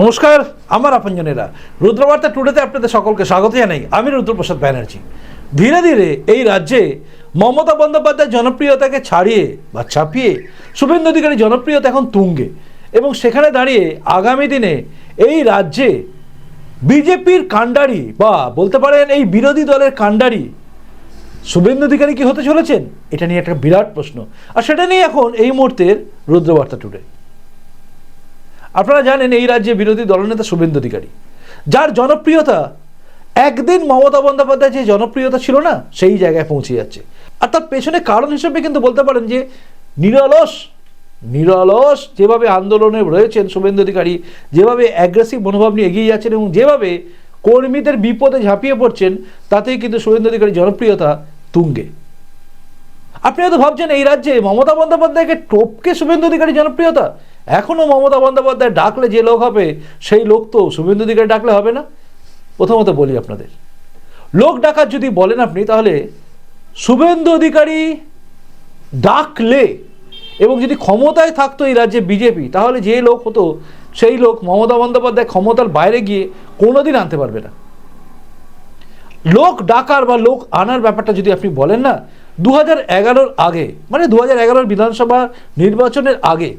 নমস্কার, আমার আপনজনেরা। রুদ্রবার্তা টুডেতে আপনাদের সকলকে স্বাগত জানাই। আমি রুদ্রপ্রসাদ ব্যানার্জি। ধীরে ধীরে এই রাজ্যে মমতা বন্দ্যোপাধ্যায়ের জনপ্রিয়তাকে ছাড়িয়ে বা ছাপিয়ে শুভেন্দু অধিকারী জনপ্রিয়তা এখন তুঙ্গে এবং সেখানে দাঁড়িয়ে আগামী দিনে এই রাজ্যে বিজেপির কাণ্ডারি বা বলতে পারেন এই বিরোধী দলের কাণ্ডারি শুভেন্দু অধিকারী কি হতে চলেছেন? এটা নিয়ে একটা বিরাট প্রশ্ন। আর সেটা নিয়ে এখন এই মুহূর্তের রুদ্রবার্তা টুডে। আপনারা জানেন এই রাজ্যে বিরোধী দলনেতা শুভেন্দু অধিকারী। যার জনপ্রিয়তা, একদিন মমতা বন্দ্যোপাধ্যায় যে জনপ্রিয়তা ছিল না, সেই জায়গায় পৌঁছে যাচ্ছে। আর তার পেছনে কারণ হিসেবে কিন্তু বলতে পারেন যে নিরলস নিরলস যেভাবে আন্দোলনে রয়েছেন শুভেন্দু অধিকারী, যেভাবে অ্যাগ্রেসিভ মনোভাব নিয়ে এগিয়ে যাচ্ছেন এবং যেভাবে কর্মীদের বিপদে ঝাঁপিয়ে পড়ছেন, তাতেই কিন্তু শুভেন্দু অধিকারী জনপ্রিয়তা তুঙ্গে। আপনি হয়তো ভাবছেন এই রাজ্যে মমতা বন্দ্যোপাধ্যায়কে টপকে শুভেন্দু অধিকারী জনপ্রিয়তা? এখনও মমতা বন্দ্যোপাধ্যায় ডাকলে যে লোক হবে, সেই লোক তো শুভেন্দু অধিকারী ডাকলে হবে না। প্রথমত বলি আপনাদের, লোক ডাকার যদি বলেন আপনি, তাহলে শুভেন্দু অধিকারী ডাকলে এবং যদি ক্ষমতায় থাকতো এই রাজ্যে বিজেপি, তাহলে যে লোক হতো, সেই লোক মমতা বন্দ্যোপাধ্যায় ক্ষমতার বাইরে গিয়ে কোনোদিন আনতে পারবে না। লোক ডাকার বা লোক আনার ব্যাপারটা যদি আপনি বলেন না দু হাজার আগে মানে দু হাজার এগারোর বিধানসভা নির্বাচনের আগে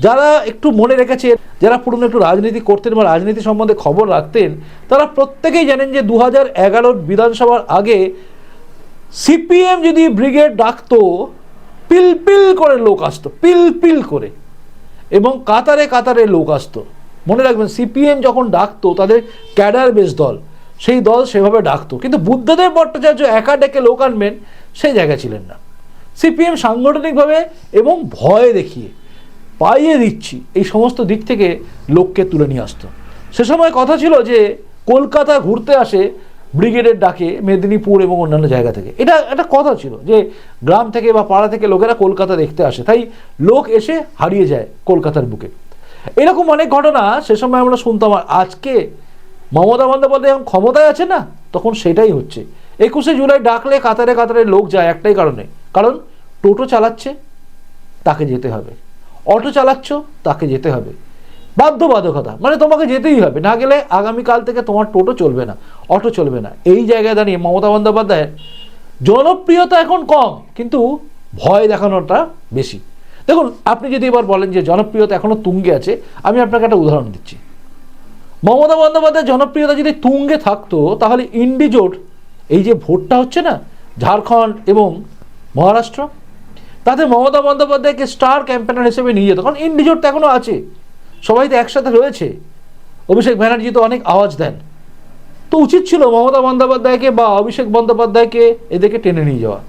যারা একটু মনে রেখেছে, যারা পুরনো একটু রাজনীতি করতেন বা রাজনীতি সম্বন্ধে খবর রাখতেন, তারা প্রত্যেকেই জানেন যে দু হাজার এগারো বিধানসভার আগে সিপিএম যদি ব্রিগেড ডাকতো পিল পিল করে লোক আসতো পিল পিল করে। এবং কাতারে কাতারে লোক আসতো। মনে রাখবেন, সিপিএম যখন ডাকতো, তাদের ক্যাডার বেস দল, সেই দল সেভাবে ডাকতো। কিন্তু বুদ্ধদেব ভট্টাচার্য একা ডেকে লোক আনবেন, সেই জায়গায় ছিলেন না। সিপিএম সাংগঠনিকভাবে এবং ভয় দেখিয়ে পাইয়ে দিচ্ছি, এই সমস্ত দিক থেকে লোককে তুলে নিয়ে আসতো। সে সময় কথা ছিল যে, কলকাতা ঘুরতে আসে ব্রিগেডের ডাকে মেদিনীপুর এবং অন্যান্য জায়গা থেকে। এটা একটা কথা ছিল যে, গ্রাম থেকে বা পাড়া থেকে লোকেরা কলকাতা দেখতে আসে, তাই লোক এসে হারিয়ে যায় কলকাতার বুকে। এরকম অনেক ঘটনা সে সময় আমরা শুনতাম, আর আজকে মমতা বন্দ্যোপাধ্যায় এখন ক্ষমতায় আছে না, তখন সেটাই হচ্ছে। একুশে জুলাই ডাকলে কাতারে কাতারে লোক যায় একটাই কারণে, কারণ টোটো চালাচ্ছে, তাকে যেতে হবে। অটো চালাচ্ছ, তাকে যেতে হবে। বাধ্যবাধকতা মানে তোমাকে যেতেই হবে। না গেলে আগামীকাল থেকে তোমার টোটো চলবে না, অটো চলবে না। এই জায়গায় দাঁড়িয়ে মমতা বন্দ্যোপাধ্যায়ের জনপ্রিয়তা এখন কম, কিন্তু ভয় দেখানোটা বেশি। দেখুন, আপনি যদি এবার বলেন যে জনপ্রিয়তা এখনও তুঙ্গে আছে, আমি আপনাকে একটা উদাহরণ দিচ্ছি। মমতা বন্দ্যোপাধ্যায়ের জনপ্রিয়তা যদি তুঙ্গে থাকতো, তাহলে ইন্ডিজোট, এই যে ভোটটা হচ্ছে না, ঝাড়খণ্ড এবং মহারাষ্ট্র তাতে মমতা বন্দ্যোপাধ্যায়কে স্টার ক্যাম্পেনার হিসেবে নিয়ে যেত, কারণ ইন্ডিজোট তো এখনও আছে। সবাই তো একসাথে রয়েছে। অভিষেক ব্যানার্জি তো অনেক আওয়াজ দেন। তো উচিত ছিল মমতা বন্দ্যোপাধ্যায়কে বা অভিষেক বন্দ্যোপাধ্যায়কে এদেরকে টেনে নিয়ে যাওয়া।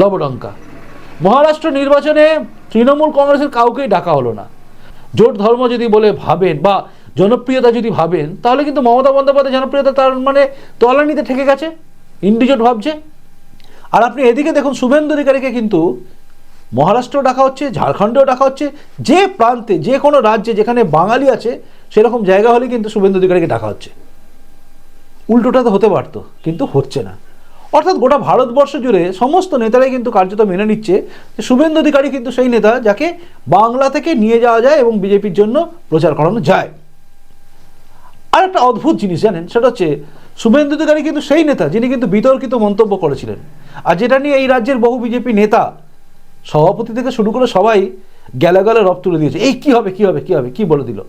লবডঙ্কা। মহারাষ্ট্র নির্বাচনে তৃণমূল কংগ্রেসের কাউকেই ডাকা হলো না। জোট ধর্ম যদি বলে ভাবেন বা জনপ্রিয়তা যদি ভাবেন, তাহলে কিন্তু মমতা বন্দ্যোপাধ্যায় জনপ্রিয়তা তার মানে তলানিতে ঠেকে গেছে। ইন্ডিজোট ভাবছে। আর আপনি এদিকে দেখুন, শুভেন্দু অধিকারীকে কিন্তু মহারাষ্ট্র ডাকা হচ্ছে, ঝাড়খণ্ডেও ডাকা হচ্ছে, যে প্রান্তে, যে কোনো রাজ্যে যেখানে বাঙালি আছে, সেরকম জায়গা হলে কিন্তু শুভেন্দু অধিকারীকে ডাকা হচ্ছে। উল্টোটা তো হতে পারতো, কিন্তু হচ্ছে না। অর্থাৎ গোটা ভারতবর্ষ জুড়ে সমস্ত নেতারাই কিন্তু কার্যত মেনে নিচ্ছে যে শুভেন্দু অধিকারী কিন্তু সেই নেতা যাকে বাংলা থেকে নিয়ে যাওয়া যায় এবং বিজেপির জন্য প্রচার করানো যায়। আর একটা অদ্ভুত জিনিস জানেন, সেটা হচ্ছে শুভেন্দু অধিকারী কিন্তু সেই নেতা যিনি কিন্তু বিতর্কিত মন্তব্য করেছিলেন। আর যেটা নিয়ে এই রাজ্যের বহু বিজেপি নেতা সভাপতি থেকে শুরু করে সবাই গেলা গেলে রব তুলে দিয়েছে। এই কি হবে কি হবে কি হবে, কি বলে দিল?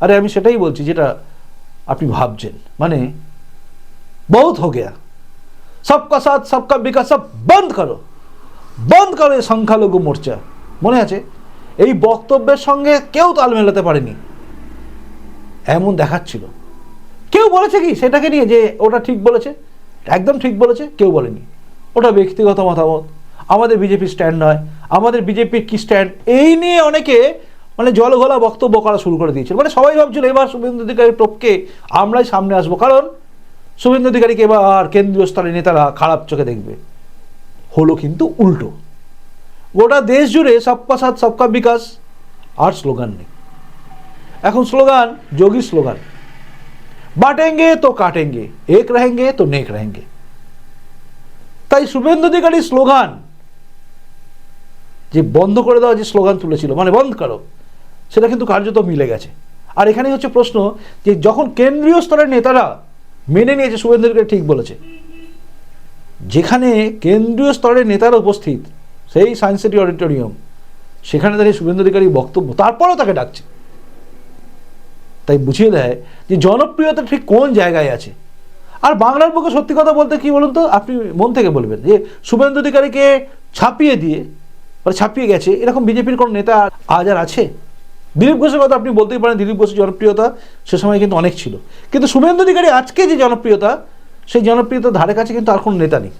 আরে আমি সেটাই বলছি যেটা আপনি ভাবছেন। মানে বহুত হো গেয়া। সবকা সাথ, সবকা বিকাশ, সব বন্ধ করো। বন্ধ করো এই সংখ্যালঘু মোর্চা। মনে আছে? এই বক্তব্যের সঙ্গে কেউ তাল মেলাতে পারেনি। এমন দেখাচ্ছিল। কেউ বলেছে কি? সেটাকে নিয়ে যে ওটা ঠিক বলেছে, একদম ঠিক বলেছে, কেউ বলেনি। ওটা ব্যক্তিগত মতামত আমাদের বিজেপি স্ট্যান্ড নয় আমাদের বিজেপির কি স্ট্যান্ড এই নিয়ে অনেকে মানে জলঘোলা বক্তব্য করা শুরু করে দিয়েছিল মানে সবাই ভাবছিল এবার শুভেন্দু অধিকারী টপকে আমরাই সামনে আসবো কারণ শুভেন্দু অধিকারীকে এবার কেন্দ্রীয় স্তরের নেতারা খারাপ চোখে দেখবে হলো কিন্তু উল্টো গোটা দেশ জুড়ে সবকা সাথ সবকা বিকাশ আর স্লোগান নেই এখন স্লোগান যোগী স্লোগান বাটেঙ্গে তো কাটেঙ্গে এক रहेंगे তো নেক रहेंगे তাই শুভেন্দু অধিকারী স্লোগান, যে বন্ধ করে দেওয়া যে স্লোগান তুলেছিল মানে বন্ধ করো, সেটা কিন্তু কার্যত মিলে গেছে। আর এখানেই হচ্ছে প্রশ্ন যে যখন কেন্দ্রীয় স্তরের নেতারা মেনে নিয়েছে, শুভেন্দু অধিকারী ঠিক বলেছে, যেখানে কেন্দ্রীয় স্তরের নেতারা উপস্থিত, সেই সায়েন্স সিটি অডিটোরিয়াম, সেখানে দাঁড়িয়ে শুভেন্দু অধিকারী বক্তব্য, তারপরেও তাকে ডাকছে। তাই বুঝিয়ে দেয় যে জনপ্রিয়তা ঠিক কোন জায়গায় আছে? আর বাংলার পক্ষে সত্যি কথা বলতে কি বলুন তো, আপনি মন থেকে বলবেন যে শুভেন্দু অধিকারীকে ছাপিয়ে দিয়ে মানে ছাপিয়ে গেছে, এরকম বিজেপির কোনো নেতা আজ আর আছে? দিলীপ ঘোষের কথা আপনি বলতেই পারেন, দিলীপ ঘোষের জনপ্রিয়তা সে সময় কিন্তু অনেক ছিল। কিন্তু শুভেন্দু অধিকারী আজকে যে জনপ্রিয়তা, সেই জনপ্রিয়তার ধারে কাছে কিন্তু আর কোনো নেতা নেই।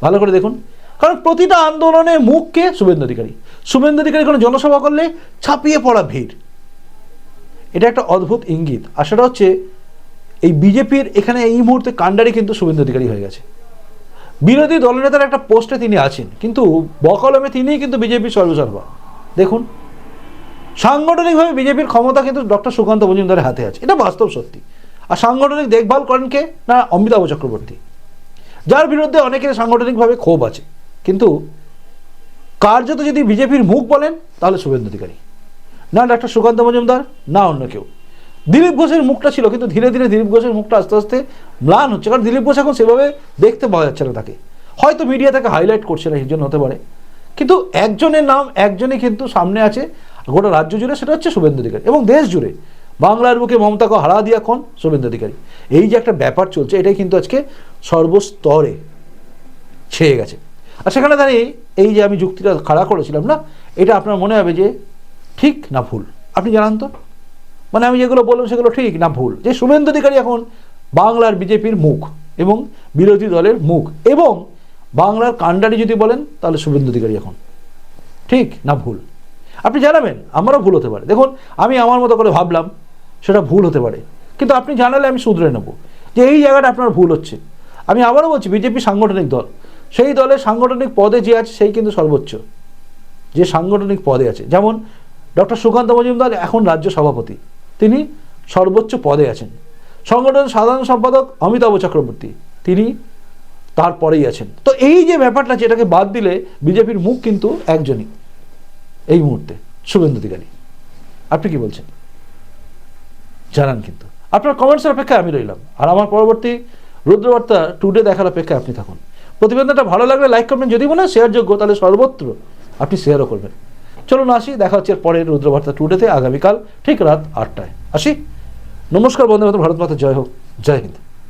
ভালো করে দেখুন। কারণ প্রতিটা আন্দোলনে মুখকে শুভেন্দু অধিকারী। শুভেন্দু অধিকারী কোনো জনসভা করলে ছাপিয়ে পড়া ভিড়। এটা একটা অদ্ভুত ইঙ্গিত। আর সেটা হচ্ছে এই বিজেপির এখানে এই মুহূর্তে কাণ্ডারি কিন্তু শুভেন্দু অধিকারী হয়ে গেছে। বিরোধী দলনেতার একটা পোস্টে তিনি আছেন, কিন্তু বকলমে তিনিই কিন্তু বিজেপির সর্বসর্বা। দেখুন, সাংগঠনিকভাবে বিজেপির ক্ষমতা কিন্তু ডক্টর সুকান্ত মজুমদারের হাতে আছে। এটা বাস্তব সত্যি। আর সাংগঠনিক দেখভাল করেন কে? না, অমিতাভ চক্রবর্তী। যার বিরুদ্ধে অনেকের সাংগঠনিকভাবে ক্ষোভ আছে। কিন্তু কার্যত যদি বিজেপির মুখ বলেন, তাহলে শুভেন্দু অধিকারী। না ডাক্তার সুকান্ত মজুমদার, না অন্য কেউ। দিলীপ ঘোষের মুখটা ছিল, কিন্তু ধীরে ধীরে দিলীপ ঘোষের মুখটা আস্তে আস্তে ম্লান হচ্ছে। কারণ দিলীপ ঘোষ এখন সেভাবে দেখতে পাওয়া যাচ্ছে না তাকে। হয়তো মিডিয়া তাকে হাইলাইট করছে না জন্য হতে পারে। কিন্তু একজনের নাম একজনই কিন্তু সামনে আছে, গোটা রাজ্য জুড়ে সেটা হচ্ছে শুভেন্দু অধিকারী এবং দেশ জুড়ে। বাংলার বুকে মমতাকে হারা দিয়ে এখন শুভেন্দু অধিকারী। এই যে একটা ব্যাপার চলছে, এটাই কিন্তু আজকে সর্বস্তরে ছেয়ে গেছে। আর সেখানে দাঁড়িয়ে এই যে আমি যুক্তিটা খাড়া করেছিলাম না, এটা আপনার মনে হবে যে ঠিক না ভুল? আপনি জানান তো। মানে আমি যেগুলো বললাম সেগুলো ঠিক না ভুল? যে শুভেন্দু অধিকারী এখন বাংলার বিজেপির মুখ এবং বিরোধী দলের মুখ এবং বাংলার কাণ্ডারি যদি বলেন, তাহলে শুভেন্দু অধিকারী এখন। ঠিক না ভুল? আপনি জানাবেন, আমারও ভুল হতে পারে। দেখুন, আমি আমার মতো করে ভাবলাম, সেটা ভুল হতে পারে। কিন্তু আপনি জানালে আমি শুধরে নেব যে এই জায়গাটা আপনার ভুল হচ্ছে। আমি আবারও বলছি, বিজেপি সাংগঠনিক দল। সেই দলের সাংগঠনিক পদে যে আছে, সেই কিন্তু সর্বোচ্চ। যে সাংগঠনিক পদে আছে। যেমন ডক্টর সুকান্ত মজুমদার, এখন রাজ্য সভাপতি। তিনি সর্বোচ্চ পদে আছেন। সংগঠনের সাধারণ সম্পাদক অমিতাভ চক্রবর্তী, তিনি তারপরেই আছেন। তো এই যে ব্যাপারটা যেটাকে বাদ দিলে বিজেপির মুখ কিন্তু একজনই এই মুহূর্তে, শুভেন্দু অধিকারী। আপনি কি বলছেন? জানান কিন্তু। আপনার কমেন্টসের অপেক্ষায় আমি রইলাম। আর আমার পরবর্তী রুদ্রবার্তা টুডে দেখার অপেক্ষায় আপনি থাকুন। প্রতিবেদনটা ভালো লাগলে লাইক করবেন যদি মনে হয় শেয়ারযোগ্য তাহলে সর্বত্র আপনি শেয়ারও করবেন। চলুন আসি, দেখা হচ্ছে পরের রুদ্রবার্তা টুডেতে আগামীকাল ঠিক রাত আটটায়। আসি? নমস্কার বন্ধু ভারত মাতা জয় হোক। জয় হিন্দ।